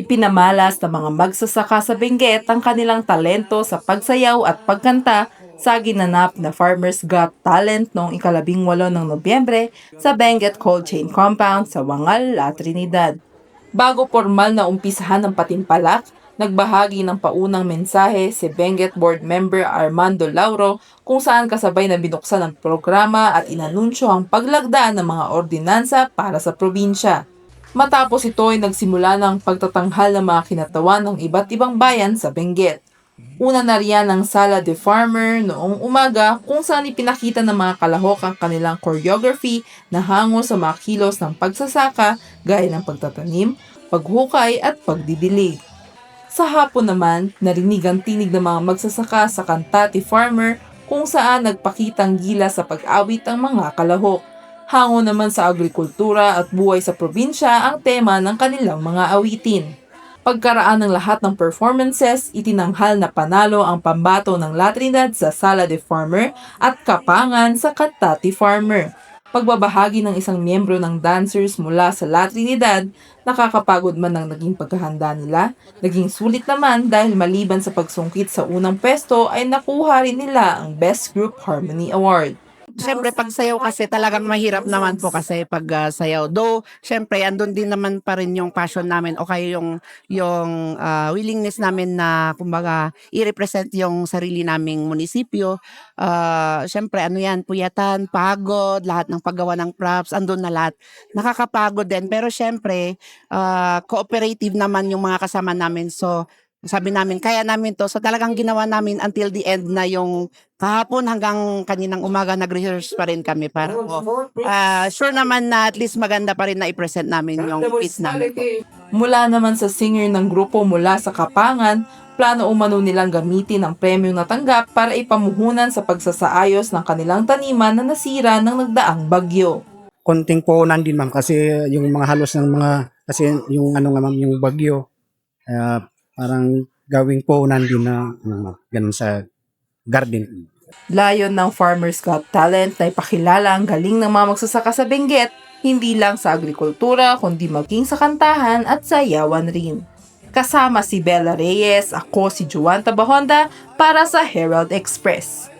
Ipinamalas ng mga magsasaka sa Benguet ang kanilang talento sa pagsayaw at pagkanta sa ginanap na Farmers Got Talent noong ikalabing walo ng Nobyembre sa Benguet Cold Chain Compound sa Wangal, La Trinidad. Bago formal na umpisahan ng patimpalak, nagbahagi ng paunang mensahe si Benguet Board Member Armando Lauro kung saan kasabay na binuksan ang programa at inanunsyo ang paglagdaan ng mga ordinansa para sa probinsya. Matapos ito ay nagsimula ng pagtatanghal ng mga kinatawan ng iba't ibang bayan sa Benguet. Una na riyan ang Sala de Farmer noong umaga kung saan ipinakita ng mga kalahok ang kanilang choreography na hango sa mga kilos ng pagsasaka gaya ng pagtatanim, paghukay at pagdidilig. Sa hapon naman, narinig ang tinig ng mga magsasaka sa Kantati Farmer kung saan nagpakitang gila sa pag-awit ang mga kalahok. Hango naman sa agrikultura at buhay sa probinsya ang tema ng kanilang mga awitin. Pagkaraan ng lahat ng performances, itinanghal na panalo ang pambato ng La Trinidad sa Sala de Farmer at Kapangan sa Katati Farmer. Pagbabahagi ng isang miyembro ng dancers mula sa La Trinidad, nakakapagod man ang naging pagkahanda nila, naging sulit naman dahil maliban sa pagsungkit sa unang pesto ay nakuha rin nila ang Best Group Harmony Award. Siyempre, pag sayaw kasi talagang mahirap naman po kasi pag ah, sayaw. Though, siyempre, andun din naman pa rin yung passion namin o kaya yung, yung ah, willingness namin na, kumbaga, i-represent yung sarili naming munisipyo. Ah, siyempre, ano yan, puyatan, pagod, lahat ng paggawa ng props, andun na lahat. Nakakapagod din. Pero siyempre, ah, cooperative naman yung mga kasama namin. So, sabi namin, kaya namin to. So talagang ginawa namin until the end na yung kahapon hanggang kaninang umaga nag-rehearse pa rin kami para po. Ah, sure naman na at least maganda pa rin na i-present namin yung piece namin. po. Mula naman sa singer ng grupo mula sa Kapangan, plano umano nilang gamitin ang premyong natanggap para ipamuhunan sa pagsasaayos ng kanilang taniman na nasira ng nagdaang bagyo. konting puhunan din ma'am kasi yung mga halos ng mga kasi yung ano nga ma'am yung bagyo kaya parang gawing puhunan din na ano, ganun sa garden. Layon ng Farmers Got Talent na ipakilala ang galing ng mga magsasaka sa Benguet, hindi lang sa agrikultura kundi maging sa kantahan at sayawan rin. Kasama si Bella Reyes, ako si Juan Tabahonda para sa Herald Express.